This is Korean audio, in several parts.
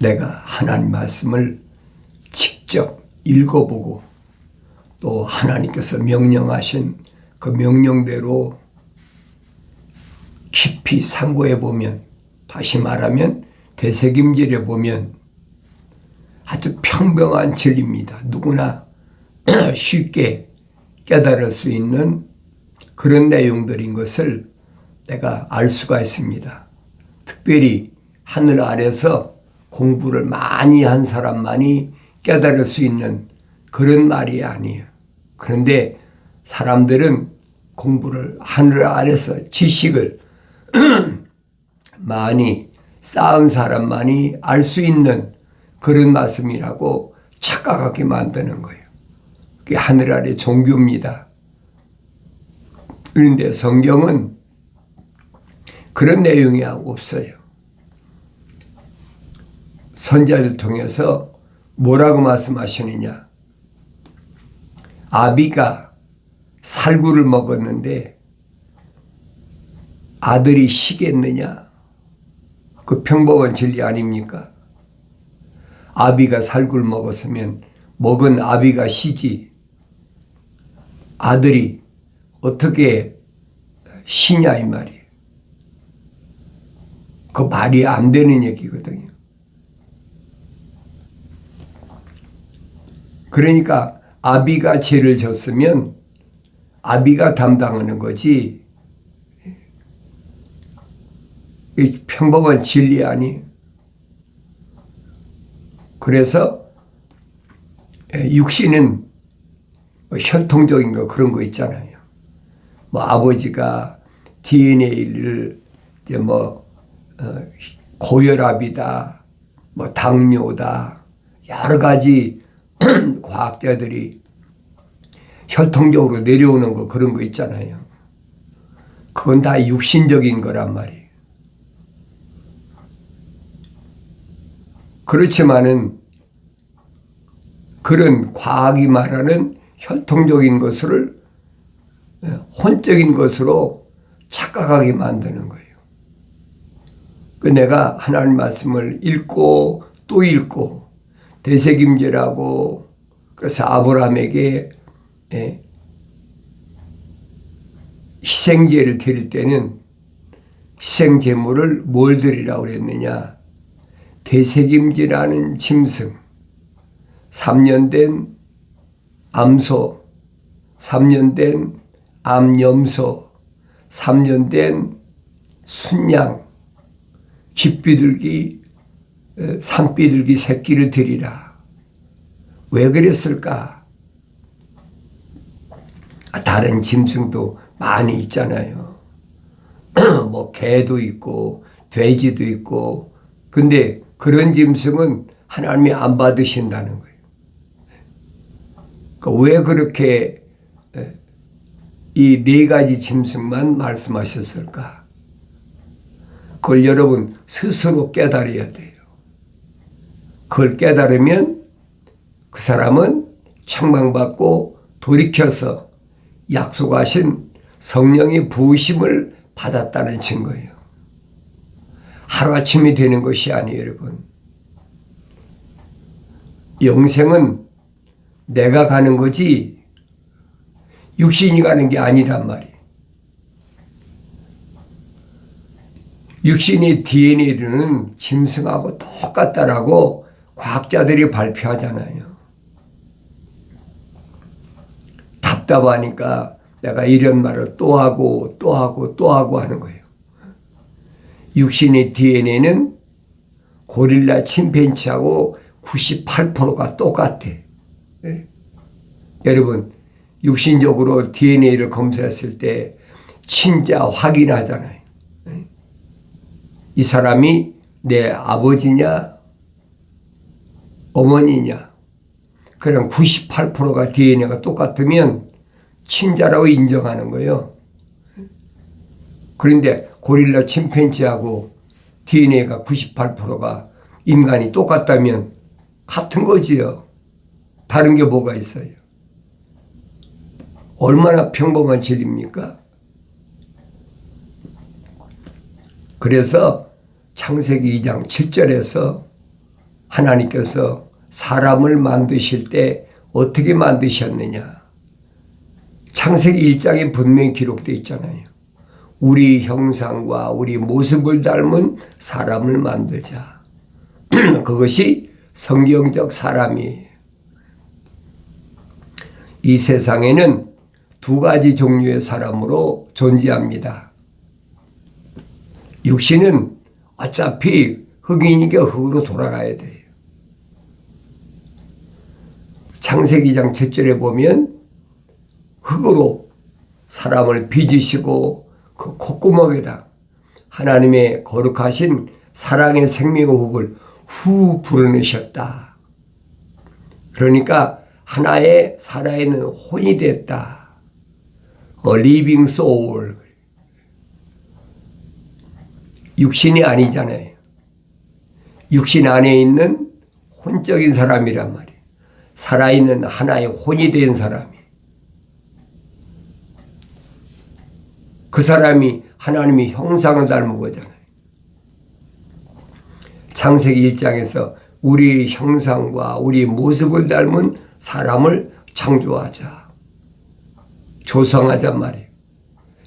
내가 하나님 말씀을 직접 읽어보고 또 하나님께서 명령하신 그 명령대로 깊이 상고해 보면 다시 말하면 대책임질해 보면 아주 평범한 진리입니다. 누구나 쉽게 깨달을 수 있는 그런 내용들인 것을 내가 알 수가 있습니다. 특별히 하늘 아래서 공부를 많이 한 사람만이 깨달을 수 있는 그런 말이 아니에요. 그런데 사람들은 공부를 하늘 아래서 지식을 많이 쌓은 사람만이 알 수 있는 그런 말씀이라고 착각하게 만드는 거예요. 그게 하늘 아래 종교입니다. 그런데 성경은 그런 내용이 없어요. 선자를 통해서 뭐라고 말씀하시느냐. 아비가 살구를 먹었는데 아들이 시겠느냐? 그 평범한 진리 아닙니까? 아비가 살구를 먹었으면 먹은 아비가 시지 아들이 어떻게 시냐 이 말이에요. 그 말이 안 되는 얘기거든요. 그러니까 아비가 죄를 졌으면 아비가 담당하는 거지. 평범한 진리 아니. 그래서 육신은 뭐 혈통적인 거 그런 거 있잖아요. 뭐 아버지가 DNA를 이제 뭐 어, 고혈압이다, 뭐 당뇨다, 여러 가지 과학자들이 혈통적으로 내려오는 거 그런 거 있잖아요. 그건 다 육신적인 거란 말이에요. 그렇지만은 그런 과학이 말하는 혈통적인 것을 혼적인 것으로 착각하게 만드는 거예요. 그 내가 하나님 말씀을 읽고 또 읽고 대책임제라고 그래서 아브라함에게 예, 희생제를 드릴 때는 희생 제물을 뭘 드리라고 그랬느냐? 대책임지라는 짐승, 3년 된 암소, 3년 된 암염소, 3년 된 순양, 쥐비둘기, 산비둘기 새끼를 드리라. 왜 그랬을까? 아, 다른 짐승도 많이 있잖아요. 뭐 개도 있고 돼지도 있고 근데 그런 짐승은 하나님이 안 받으신다는 거예요. 그러니까 왜 그렇게 이 네 가지 짐승만 말씀하셨을까? 그걸 여러분 스스로 깨달아야 돼요. 그걸 깨달으면 그 사람은 책망받고 돌이켜서 약속하신 성령의 부으심을 받았다는 증거예요. 하루아침이 되는 것이 아니에요, 여러분. 영생은 내가 가는 거지 육신이 가는 게 아니란 말이에요. 육신의 DNA는 짐승하고 똑같다라고 과학자들이 발표하잖아요. 답답하니까 내가 이런 말을 또 하고 또 하고 또 하고 하는 거예요. 육신의 DNA는 고릴라 침팬치하고 98%가 똑같아. 네? 여러분, 육신적으로 DNA를 검사했을 때 친자 확인하잖아요. 네? 이 사람이 내 아버지냐, 어머니냐. 그냥 98%가 DNA가 똑같으면 친자라고 인정하는 거예요. 그런데 고릴라 침팬지하고 DNA가 98%가 인간이 똑같다면 같은 거지요. 다른 게 뭐가 있어요? 얼마나 평범한 진리입니까? 그래서 창세기 2장 7절에서 하나님께서 사람을 만드실 때 어떻게 만드셨느냐? 창세기 1장에 분명히 기록되어 있잖아요. 우리 형상과 우리 모습을 닮은 사람을 만들자. 그것이 성경적 사람이에요. 이 세상에는 두 가지 종류의 사람으로 존재합니다. 육신은 어차피 흑인이니까 흑으로 돌아가야 돼요. 창세기장 첫절에 보면 흙으로 사람을 빚으시고 그 콧구멍에다 하나님의 거룩하신 사랑의 생명호흡을 후 불어내셨다. 그러니까 하나의 살아있는 혼이 됐다. A living soul. 육신이 아니잖아요. 육신 안에 있는 혼적인 사람이란 말이에요. 살아있는 하나의 혼이 된 사람이. 그 사람이 하나님의 형상을 닮은 거잖아요. 창세기 1장에서 우리 형상과 우리 모습을 닮은 사람을 창조하자. 조성하자 말이에요.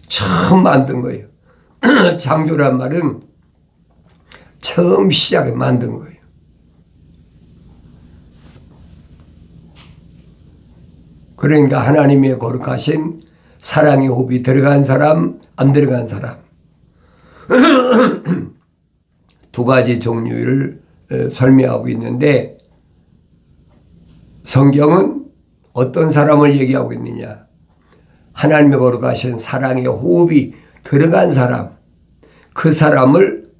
처음 만든 거예요. 창조란 말은 처음 시작에 만든 거예요. 그러니까 하나님의 거룩하신 사랑의 호흡이 들어간 사람, 안 들어간 사람. 두 가지 종류를 설명하고 있는데 성경은 어떤 사람을 얘기하고 있느냐? 하나님의 거룩하신 사랑의 호흡이 들어간 사람, 그 사람을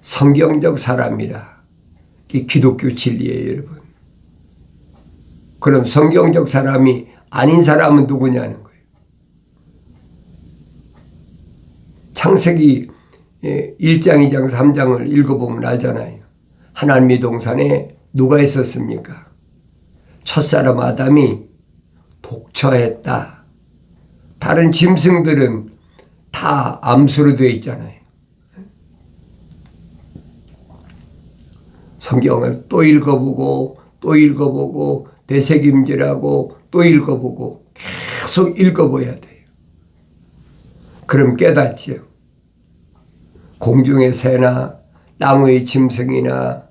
성경적 사람이라. 이 기독교 진리예요, 여러분. 그럼 성경적 사람이 아닌 사람은 누구냐는 거예요. 창세기 1장, 2장, 3장을 읽어보면 알잖아요. 하나님의 동산에 누가 있었습니까? 첫사람 아담이 독처했다. 다른 짐승들은 다 암수로 되어 있잖아요. 성경을 또 읽어보고 또 읽어보고 되새김질하고 또 읽어보고 계속 읽어봐야 돼요. 그럼 깨닫지요. 공중의 새나 땅 위의 짐승이나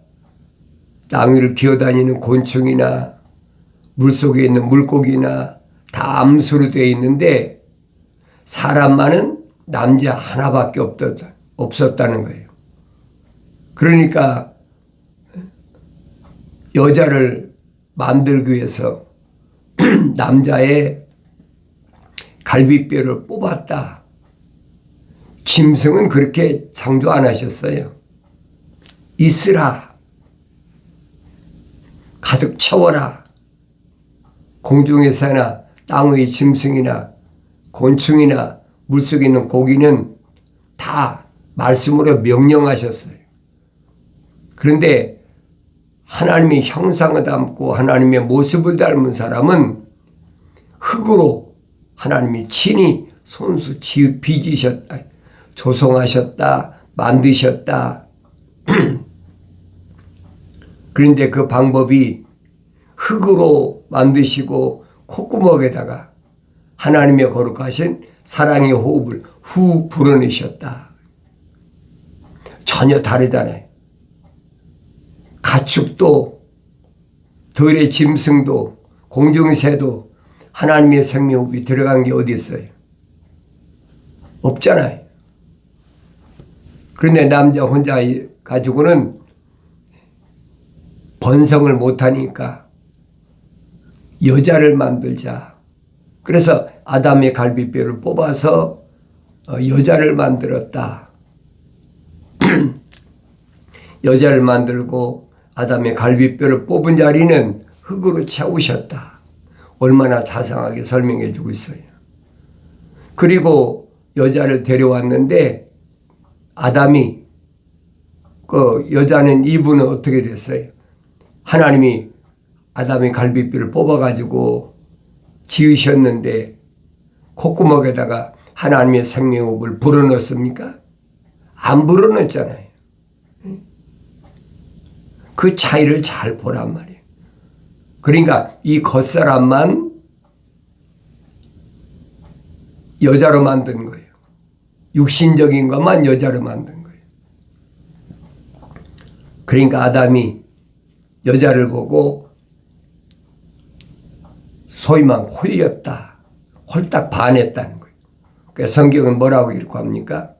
땅 위를 기어다니는 곤충이나 물속에 있는 물고기나 다 암수로 되어 있는데 사람만은 남자 하나밖에 없었다, 없었다는 거예요. 그러니까 여자를 만들기 위해서 남자의 갈비뼈를 뽑았다. 짐승은 그렇게 창조 안 하셨어요. 있으라. 가득 채워라. 공중의 새나 땅의 짐승이나 곤충이나 물속에 있는 고기는 다 말씀으로 명령하셨어요. 그런데 하나님의 형상을 담고 하나님의 모습을 닮은 사람은 흙으로 하나님이 친히 손수 지 빚으셨다. 조성하셨다. 만드셨다. 그런데 그 방법이 흙으로 만드시고 콧구멍에다가 하나님의 거룩하신 사랑의 호흡을 후 불어내셨다. 전혀 다르잖아요. 가축도 들의 짐승도 공중새도 하나님의 생명호흡이 들어간 게 어디 있어요? 없잖아요. 그런데 남자 혼자 가지고는 번성을 못하니까 여자를 만들자. 그래서 아담의 갈비뼈를 뽑아서 어, 여자를 만들었다. 여자를 만들고 아담의 갈비뼈를 뽑은 자리는 흙으로 채우셨다. 얼마나 자상하게 설명해 주고 있어요. 그리고 여자를 데려왔는데 아담이 그 여자는 이분은 어떻게 됐어요? 하나님이 아담의 갈비뼈를 뽑아가지고 지으셨는데 콧구멍에다가 하나님의 생명호흡을 불어넣습니까? 안 불어넣었잖아요. 그 차이를 잘 보란 말이에요. 그러니까 이 겉사람만 여자로 만든 거예요. 육신적인 것만 여자로 만든 거예요. 그러니까 아담이 여자를 보고 소위 말 홀렸다. 홀딱 반했다는 거예요. 그 성경은 뭐라고 이렇게 합니까?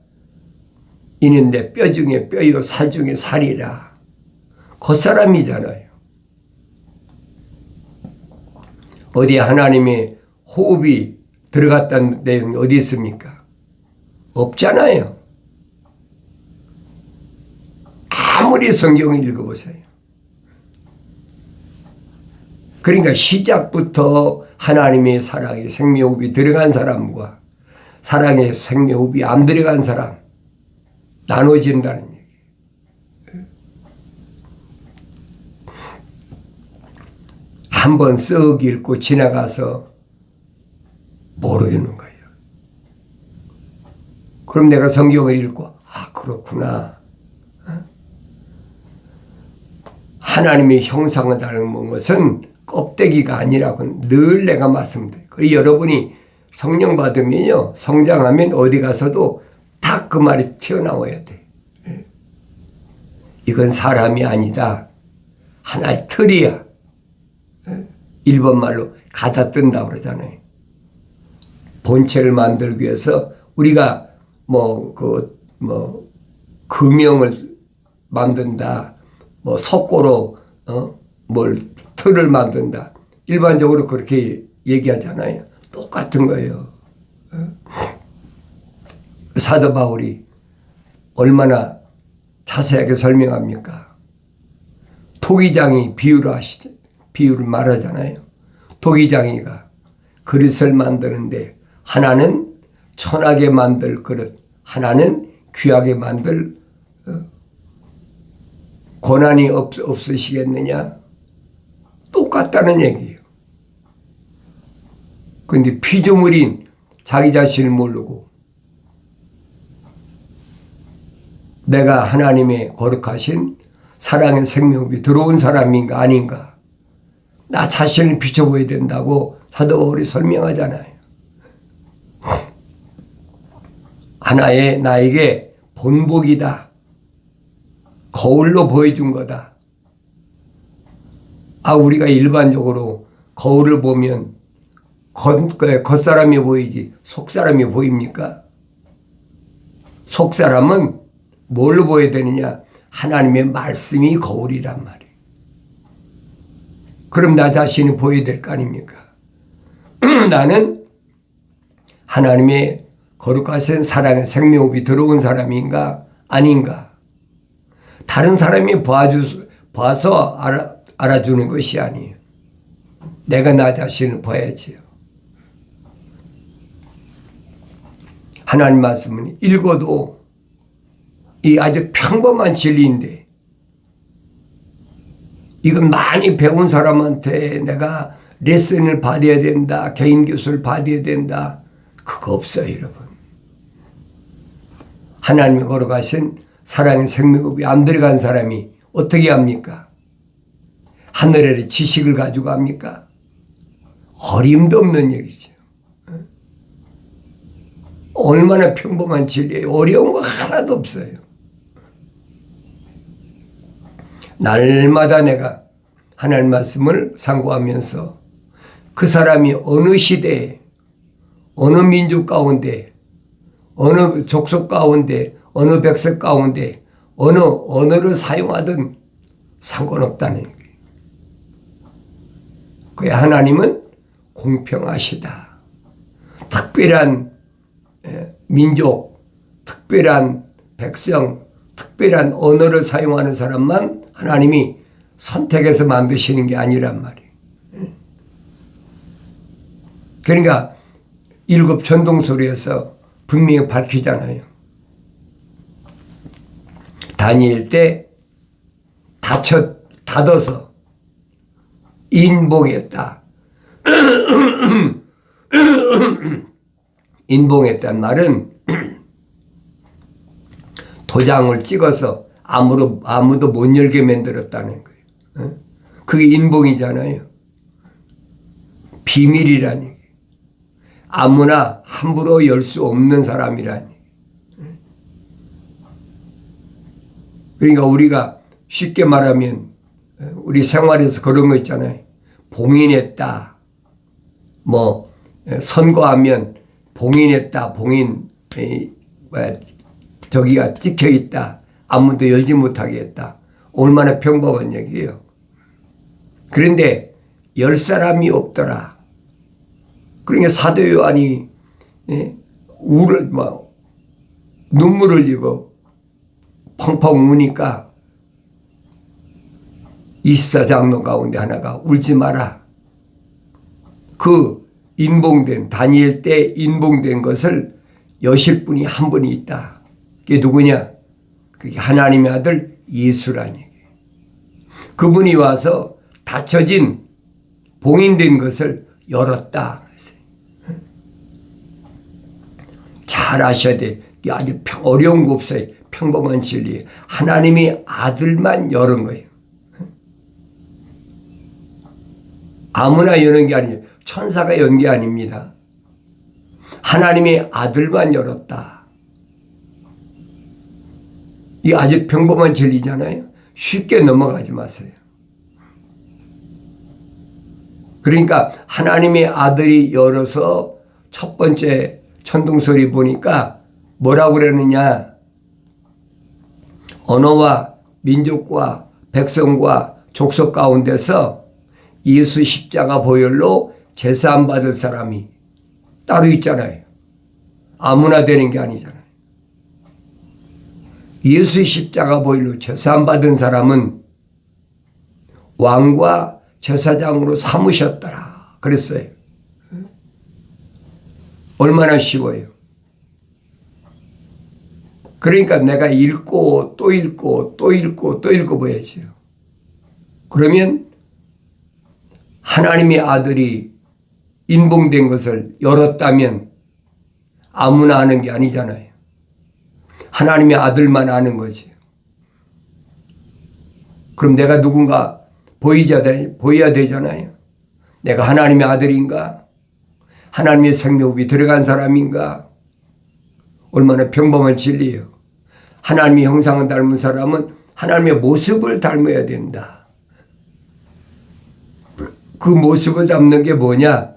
이는 내 뼈 중에 뼈요 살 중에 살이라. 겉사람이잖아요. 어디 하나님의 호흡이 들어갔다는 내용이 어디 있습니까? 없잖아요. 아무리 성경을 읽어보세요. 그러니까 시작부터 하나님의 사랑의 생명호흡이 들어간 사람과 사랑의 생명호흡이 안 들어간 사람 나눠진다는 얘기. 한 번 쓱 읽고 지나가서 모르겠는 거예요. 그럼 내가 성경을 읽고 아 그렇구나. 어? 하나님의 형상을 닮은 것은 껍데기가 아니라고 늘 내가 말씀드려요. 그리고 여러분이 성령 받으면요 성장하면 어디 가서도 다그 말이 튀어나와야 돼. 예. 이건 사람이 아니다. 하나의 틀이야. 예. 일본 말로 가다 뜬다 그러잖아요. 본체를 만들기 위해서 우리가 뭐 그 뭐 금형을 만든다. 뭐 석고로 어 뭘 틀을 만든다. 일반적으로 그렇게 얘기하잖아요. 똑같은 거예요. 어? 사도 바울이 얼마나 자세하게 설명합니까? 토기장이 비유를 하시죠. 비유를 말하잖아요. 토기장이가 그릇을 만드는데 하나는 천하게 만들 그릇, 하나는 귀하게 만들 어, 고난이 없, 없으시겠느냐? 똑같다는 얘기예요. 근데 피조물인 자기 자신을 모르고 내가 하나님의 거룩하신 사랑의 생명이 들어온 사람인가 아닌가 나 자신을 비춰보야 된다고 사도 바울이 설명하잖아요. 하나의 나에게 본복이다. 거울로 보여준 거다. 아, 우리가 일반적으로 거울을 보면 겉, 그 겉사람이 보이지 속사람이 보입니까? 속사람은 뭘로 보여야 되느냐? 하나님의 말씀이 거울이란 말이에요. 그럼 나 자신이 보여야 될 거 아닙니까? 나는 하나님의 거룩하신 사랑의 생명호흡이 들어온 사람인가? 아닌가? 다른 사람이 봐주, 봐서 알아, 알아주는 것이 아니에요. 내가 나 자신을 봐야지요. 하나님 말씀은 읽어도 이 아주 평범한 진리인데 이건 많이 배운 사람한테 내가 레슨을 받아야 된다, 개인 교수를 받아야 된다. 그거 없어요, 여러분. 하나님이 걸어가신 사랑의 생명업이 안 들어간 사람이 어떻게 합니까? 하늘의 지식을 가지고 합니까? 어림도 없는 얘기죠. 얼마나 평범한 진리예요. 어려운 거 하나도 없어요. 날마다 내가 하나님 말씀을 상고하면서 그 사람이 어느 시대에 어느 민족 가운데 어느 족속 가운데 어느 백성 가운데 어느 언어를 사용하든 상관없다는 거예요. 그 하나님은 공평하시다. 특별한 민족, 특별한 백성, 특별한 언어를 사용하는 사람만 하나님이 선택해서 만드시는 게 아니란 말이에요. 그러니까 일곱 전동소리에서 분명히 밝히잖아요. 다니엘 때 닫혀, 닫아서 인봉했다. 인봉했단 말은 도장을 찍어서 아무도, 아무도 못 열게 만들었다는 거예요. 어? 그게 인봉이잖아요. 비밀이라는. 아무나 함부로 열 수 없는 사람이라는. 그러니까 우리가 쉽게 말하면 우리 생활에서 그런 거 있잖아요. 봉인했다. 뭐 선거하면 봉인했다. 봉인 저기가 찍혀 있다. 아무도 열지 못하게 했다. 얼마나 평범한 얘기예요. 그런데 열 사람이 없더라. 그러니까 사도 요한이 예, 우를 뭐 눈물을 흘리고 펑펑 우니까 24장로 가운데 하나가 울지 마라. 그 인봉된 다니엘 때 인봉된 것을 여실 분이 한 분이 있다. 그게 누구냐? 하나님의 아들 예수라는 얘기예요. 그분이 와서 닫혀진 봉인된 것을 열었다. 잘 아셔야 돼. 아주 어려운 거 없어요. 평범한 진리. 하나님이 아들만 열은 거예요. 아무나 여는 게 아니에요. 천사가 연 게 아닙니다. 하나님의 아들만 열었다. 이 아주 평범한 진리잖아요. 쉽게 넘어가지 마세요. 그러니까 하나님의 아들이 열어서 첫 번째 천둥소리 보니까 뭐라고 그러느냐. 언어와 민족과 백성과 족속 가운데서 예수 십자가 보혈로 제사함 받을 사람이 따로 있잖아요. 아무나 되는 게 아니잖아요. 예수 십자가 보혈로 제사함 받은 사람은 왕과 제사장으로 삼으셨더라. 그랬어요. 얼마나 쉬워요. 그러니까 내가 읽고 또 읽고 또 읽고 또 읽어봐야지요. 그러면 하나님의 아들이 인봉된 것을 열었다면 아무나 아는 게 아니잖아요. 하나님의 아들만 아는 거지. 그럼 내가 누군가 보이자 돼, 보여야 되잖아요. 내가 하나님의 아들인가? 하나님의 생명이 들어간 사람인가? 얼마나 평범한 진리예요. 하나님의 형상을 닮은 사람은 하나님의 모습을 닮아야 된다. 그 모습을 담는 게 뭐냐?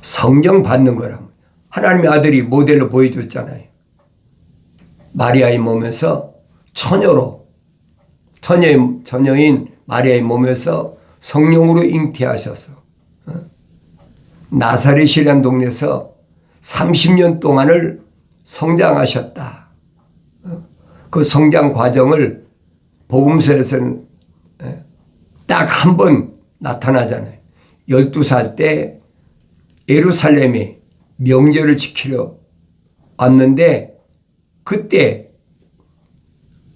성령 받는 거라. 하나님의 아들이 모델로 보여줬잖아요. 마리아의 몸에서 처녀로, 처녀인, 처녀인 마리아의 몸에서 성령으로 잉태하셔서, 어? 나사렛이라는 동네에서 30년 동안을 성장하셨다. 어? 그 성장 과정을 복음서에서는 딱 한 번 나타나잖아요. 12살 때 예루살렘에 명절을 지키러 왔는데 그때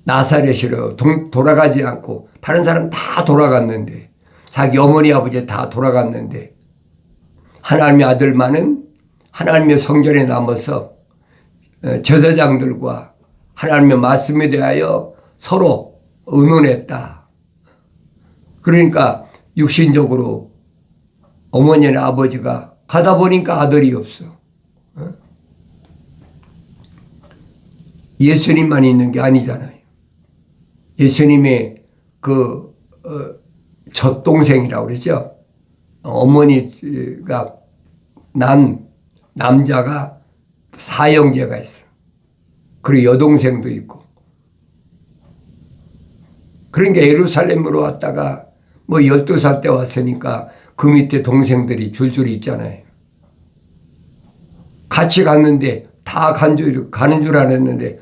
나사렛으로 돌아가지 않고 다른 사람 다 돌아갔는데 자기 어머니 아버지 다 돌아갔는데 하나님의 아들만은 하나님의 성전에 남아서 어, 제사장들과 하나님의 말씀에 대하여 서로 의논했다. 그러니까 육신적으로 어머니나 아버지가 가다 보니까 아들이 없어. 어? 예수님만 있는 게 아니잖아요. 예수님의 그, 어, 젖동생이라고 그러죠. 어머니가 난 남자가 사형제가 있어. 그리고 여동생도 있고. 그러니까 예루살렘으로 왔다가 뭐 12살 때 왔으니까 그 밑에 동생들이 줄줄 있잖아요. 같이 갔는데 다 간 줄, 가는 줄 알았는데 예,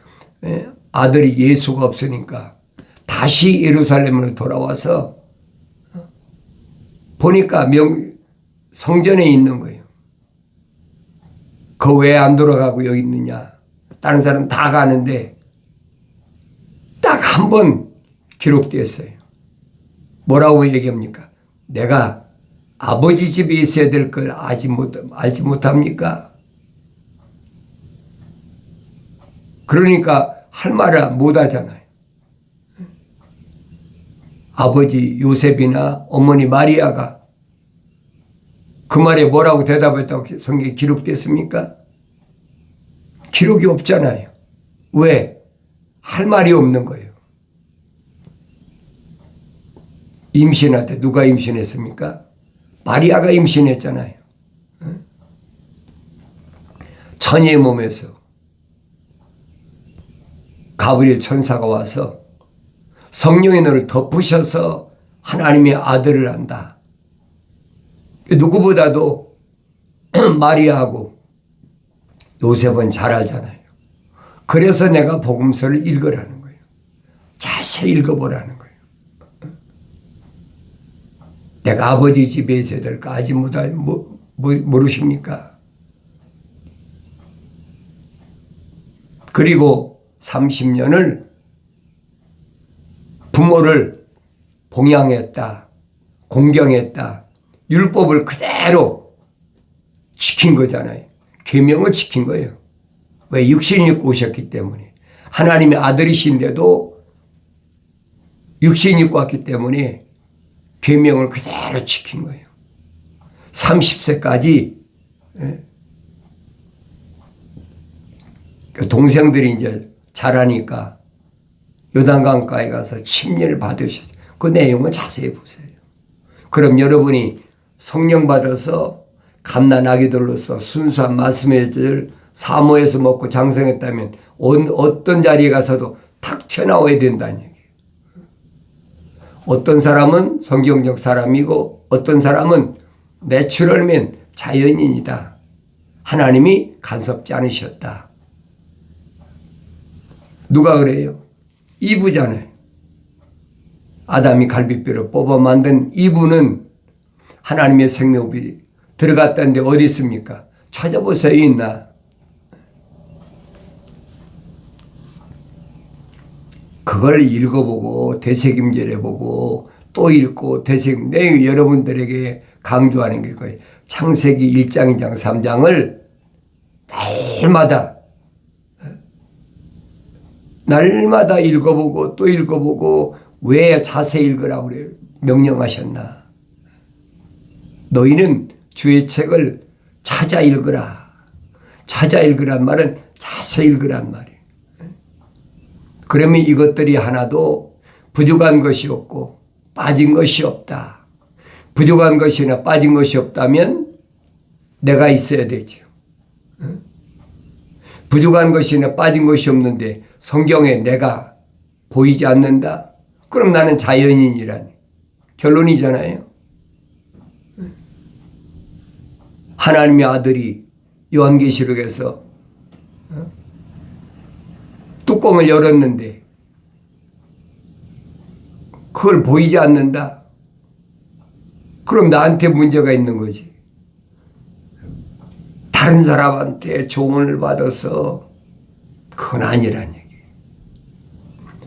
아들이 예수가 없으니까 다시 예루살렘으로 돌아와서 보니까 명, 성전에 있는 거예요. 그 왜 안 돌아가고 여기 있느냐. 다른 사람 다 가는데 딱 한 번 기록됐어요. 뭐라고 얘기합니까? 내가 아버지 집에 있어야 될 걸 알지 못, 알지 못합니까? 그러니까 할 말을 못 하잖아요. 아버지 요셉이나 어머니 마리아가 그 말에 뭐라고 대답했다고 성경에 기록됐습니까? 기록이 없잖아요. 왜? 할 말이 없는 거예요. 임신할 때 누가 임신했습니까? 마리아가 임신했잖아요. 천의 몸에서 가브리엘 천사가 와서 성령의 너를 덮으셔서 하나님의 아들을 한다. 누구보다도 마리아하고 요셉은 잘 알잖아요. 그래서 내가 복음서를 읽으라는 거예요. 자세히 읽어보라는 거예요. 내가 아버지 집에 있어야 될까? 아직 못, 모르십니까? 그리고 30년을 부모를 봉양했다. 공경했다. 율법을 그대로 지킨 거잖아요. 계명을 지킨 거예요. 왜 육신이 입고 오셨기 때문에 하나님의 아들이신데도 육신이 입고 왔기 때문에 계명을 그대로 지킨 거예요. 30세까지 예. 그 동생들이 이제 자라니까 요단강가에 가서 침례를 받으셨어요. 그 내용은 자세히 보세요. 그럼 여러분이 성령 받아서 갓난 아기들로서 순수한 말씀의 질 사모해서 먹고 장성했다면 어떤 자리에 가서도 탁 튀어나와야 된다는. 어떤 사람은 성경적 사람이고 어떤 사람은 내추럴면 자연인이다. 하나님이 간섭지 않으셨다. 누가 그래요? 이브잖아요. 아담이 갈비뼈를 뽑아 만든 이브는 하나님의 생명이 들어갔다는데 어디 있습니까? 찾아보세요, 있나? 그걸 읽어보고 되새김질해보고 또 읽고 되새김 내 여러분들에게 강조하는 게 거예요. 창세기 1장, 2장, 3장을 날마다 날마다 읽어보고 또 읽어보고 왜 자세히 읽으라고 그래요? 명령하셨나? 너희는 주의 책을 찾아 읽으라. 찾아 읽으란 말은 자세히 읽으란 말이에요. 그러면 이것들이 하나도 부족한 것이 없고 빠진 것이 없다. 부족한 것이나 빠진 것이 없다면 내가 있어야 되죠. 부족한 것이나 빠진 것이 없는데 성경에 내가 보이지 않는다? 그럼 나는 자연인이라니. 결론이잖아요. 하나님의 아들이 요한계시록에서 뚜껑을 열었는데 그걸 보이지 않는다? 그럼 나한테 문제가 있는 거지. 다른 사람한테 조언을 받아서 그건 얘기.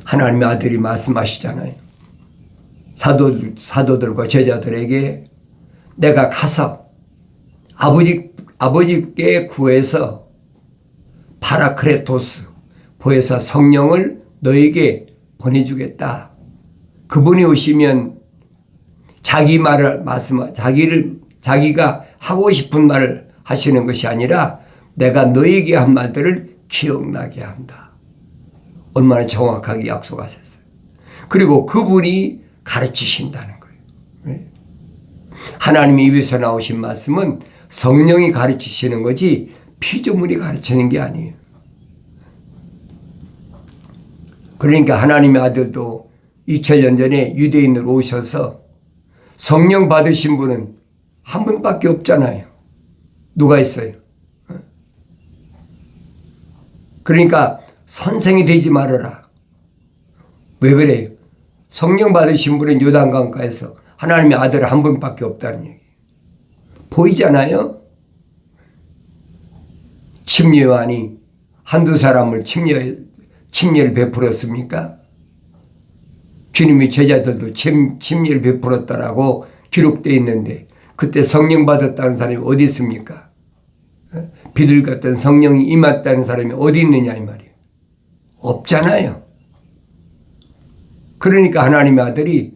하나님의 아들이 말씀하시잖아요. 사도, 사도들과 제자들에게 내가 가서 아버지, 아버지께 구해서 파라크레토스, 보혜사 성령을 너에게 보내주겠다. 그분이 오시면 자기 말을 말씀, 자기를, 자기가 하고 싶은 말을 하시는 것이 아니라 내가 너에게 한 말들을 기억나게 한다. 얼마나 정확하게 약속하셨어요. 그리고 그분이 가르치신다는 거예요. 네. 하나님의 입에서 나오신 말씀은 성령이 가르치시는 거지 피조물이 가르치는 게 아니에요. 그러니까 하나님의 아들도 2000년 전에 유대인으로 오셔서 성령 받으신 분은 한 분밖에 없잖아요. 누가 있어요? 그러니까 선생이 되지 말아라. 왜 그래요? 성령 받으신 분은 요단강가에서 하나님의 아들 한 분밖에 없다는 얘기. 보이잖아요? 침례요한이 한두 사람을 침례, 침례를 베풀었습니까? 주님의 제자들도 침, 침례를 베풀었다라고 기록되어 있는데 그때 성령 받았다는 사람이 어디 있습니까? 비둘 같은 성령이 임했다는 사람이 어디 있느냐 이 말이에요. 없잖아요. 그러니까 하나님의 아들이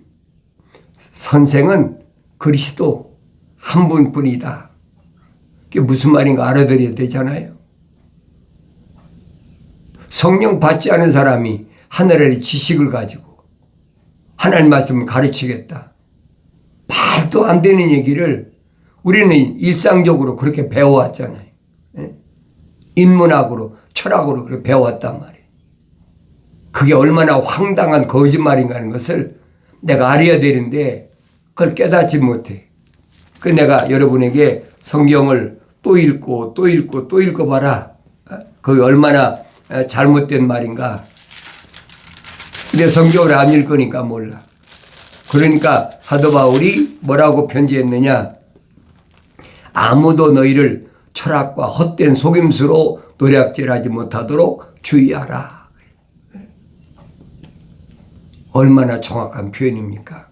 선생은 그리스도 한 분뿐이다. 그게 무슨 말인가 알아들어야 되잖아요. 성령 받지 않은 사람이 하늘의 지식을 가지고 하나님 말씀을 가르치겠다. 말도 안 되는 얘기를 우리는 일상적으로 그렇게 배워왔잖아요. 예? 인문학으로, 철학으로 그렇게 배워왔단 말이에요. 그게 얼마나 황당한 거짓말인가 하는 것을 내가 알아야 되는데 그걸 깨닫지 못해. 그 내가 여러분에게 성경을 또 읽고 또 읽고 또 읽어봐라. 어? 그게 얼마나 잘못된 말인가. 근데 성경을 안 읽으니까 몰라. 그러니까 사도 바울이 뭐라고 편지했느냐. 아무도 너희를 철학과 헛된 속임수로 노략질하지 못하도록 주의하라. 얼마나 정확한 표현입니까?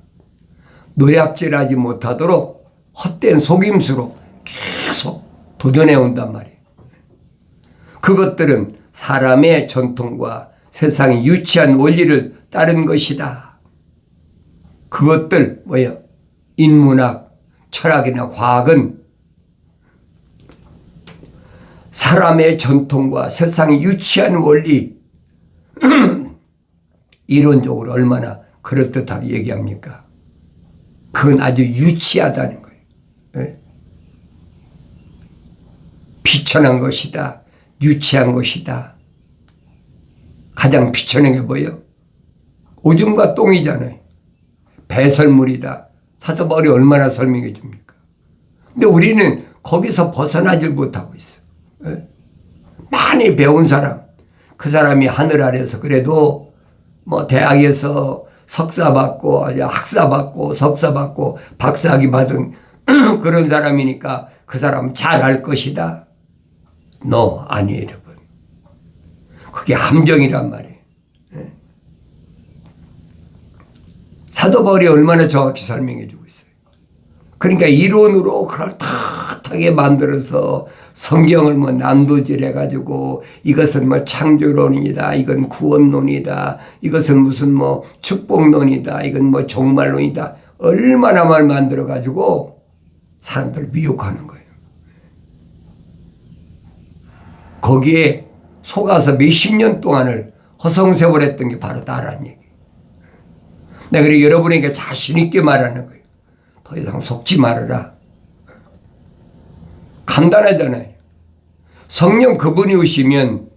노략질하지 못하도록 헛된 속임수로 계속 도전해 온단 말이에요. 그것들은 사람의 전통과 세상의 유치한 원리를 따른 것이다. 그것들 뭐예요? 인문학, 철학이나 과학은 사람의 전통과 세상의 유치한 원리 이론적으로 얼마나 그럴듯하게 얘기합니까? 그건 아주 유치하다는 거예요. 네? 비천한 것이다. 유치한 것이다. 가장 비천한 게 뭐예요? 오줌과 똥이잖아요. 배설물이다. 사도바울이 얼마나 설명해 줍니까? 근데 우리는 거기서 벗어나질 못하고 있어. 예? 많이 배운 사람, 그 사람이 하늘 아래서 그래도 뭐 대학에서 석사 받고 학사 받고 석사 받고 박사학위 받은 그런 사람이니까 그 사람 잘할 것이다. no 아니에요, 여러분. 그게 함정이란 말이에요. 예. 사도 바울이 얼마나 정확히 설명해 주고. 그러니까 이론으로 그럴듯하게 만들어서 성경을 뭐 남도질 해 가지고 이것은 뭐 창조론이다. 이건 구원론이다. 이것은 무슨 뭐 축복론이다. 이건 뭐 종말론이다. 얼마나 말 만들어 가지고 사람들 미혹하는 거예요. 거기에 속아서 몇십 년 동안을 허송세월했던 게 바로 나란 얘기. 내가 그래 여러분에게 자신 있게 말하는 거예요. 더 이상 속지 말아라. 간단하잖아요. 성령 그분이 오시면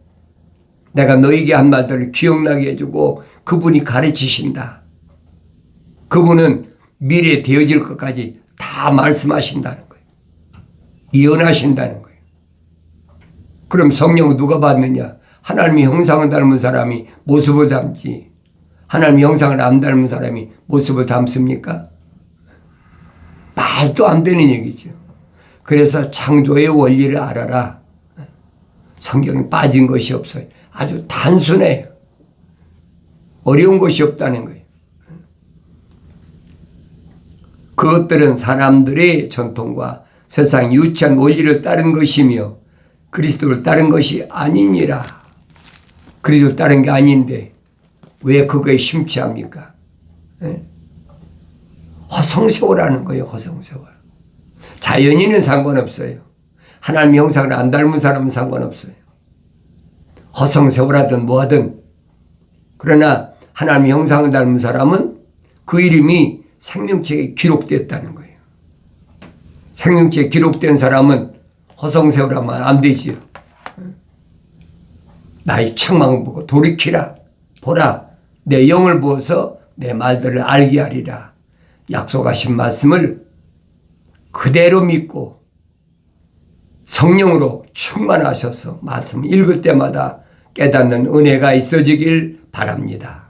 내가 너에게 한 말들을 기억나게 해주고 그분이 가르치신다. 그분은 미래에 되어질 것까지 다 말씀하신다는 거예요. 예언하신다는 거예요. 그럼 성령은 누가 받느냐? 하나님의 형상을 닮은 사람이 모습을 닮지. 하나님의 형상을 안 닮은 사람이 모습을 담습니까? 말도 안 되는 얘기죠. 그래서 창조의 원리를 알아라. 성경에 빠진 것이 없어요. 아주 단순해요. 어려운 것이 없다는 거예요. 그것들은 사람들의 전통과 세상 유치한 원리를 따른 것이며 그리스도를 따른 것이 아니니라. 그리스도를 따른 게 아닌데 왜 그거에 심취합니까? 예? 허성세월하는 거예요. 허성세월. 자연인은 상관없어요. 하나님 형상을 안 닮은 사람은 상관없어요. 허성세월하든 뭐하든 그러나 하나님 형상을 닮은 사람은 그 이름이 생명책에 기록됐다는 거예요. 생명책에 기록된 사람은 허성세월하면 안 되지요. 나의 책망 보고 돌이키라. 보라. 내 영을 부어서 내 말들을 알게 하리라. 약속하신 말씀을 그대로 믿고 성령으로 충만하셔서 말씀 읽을 때마다 깨닫는 은혜가 있어지길 바랍니다.